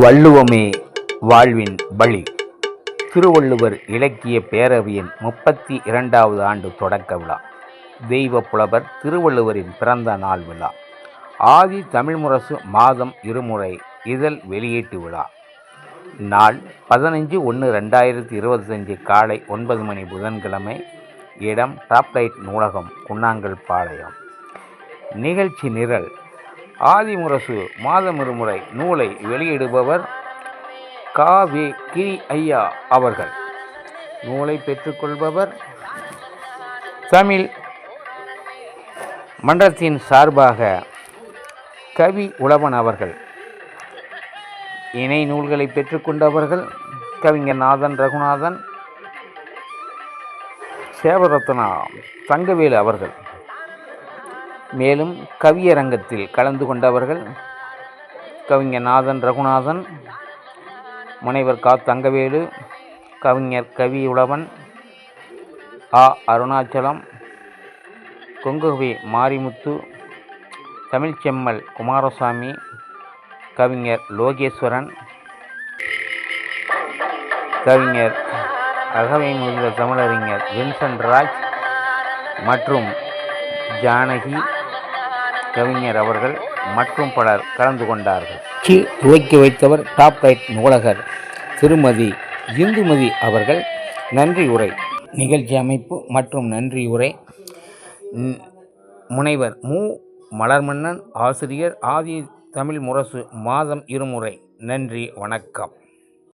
வள்ளுவமே வாழ்வின் வழி. திருவள்ளுவர் இலக்கிய பேரவையின் முப்பத்தி இரண்டாவது ஆண்டு தொடக்க விழா. தெய்வ புலவர் திருவள்ளுவரின் பிறந்த நாள் விழா. ஆதி தமிழ்முரசு மாதம் இருமுறை இதழ் வெளியீட்டு விழா. நாள் பதினஞ்சு ஒன்று ரெண்டாயிரத்தி இருபத்தஞ்சு காலை ஒன்பது மணி புதன்கிழமை இடம் டாப்லைட் நூலகம் குன்னாங்கல் பாளையம். நிகழ்ச்சி நிரல் ஆதிமுரசு மாதம் இருமுறை நூலை வெளியிடுபவர் காவே கிரி ஐயா அவர்கள். நூலை பெற்றுக்கொள்பவர் தமிழ் மன்றத்தின் சார்பாக கவி உழவன் அவர்கள். இணை நூல்களை பெற்றுக்கொண்டவர்கள் கவிஞர் நாதன் ரகுநாதன் சேவரத்னா தங்கவேலு அவர்கள். மேலும் கவியரங்கத்தில் கலந்து கொண்டவர்கள் கவிஞர் நாதன் ரகுநாதன் முனைவர் கா. தங்கவேலு கவிஞர் கவி உழவன் ஆ. அருணாச்சலம் கொங்குவி மாரிமுத்து தமிழ்ச்செம்மல் குமாரசாமி கவிஞர் லோகேஸ்வரன் கவிஞர் அகவை முதிர்ந்த தமிழறிஞர் வின்சன் ராஜ் மற்றும் ஜானகி. கவிஞர் அவர்கள் மற்றும் பலர் கலந்து கொண்டார்கள். சி துவக்கி வைத்தவர் டாப் ரைட் நூலகர் திருமதி இந்துமதி அவர்கள். நன்றி உரை. நிகழ்ச்சி அமைப்பு மற்றும் நன்றி உரை. முனைவர் மு. மலர்மன்னன் ஆசிரியர் ஆதி தமிழ் முரசு மாதம் இருமுறை. நன்றி வணக்கம்.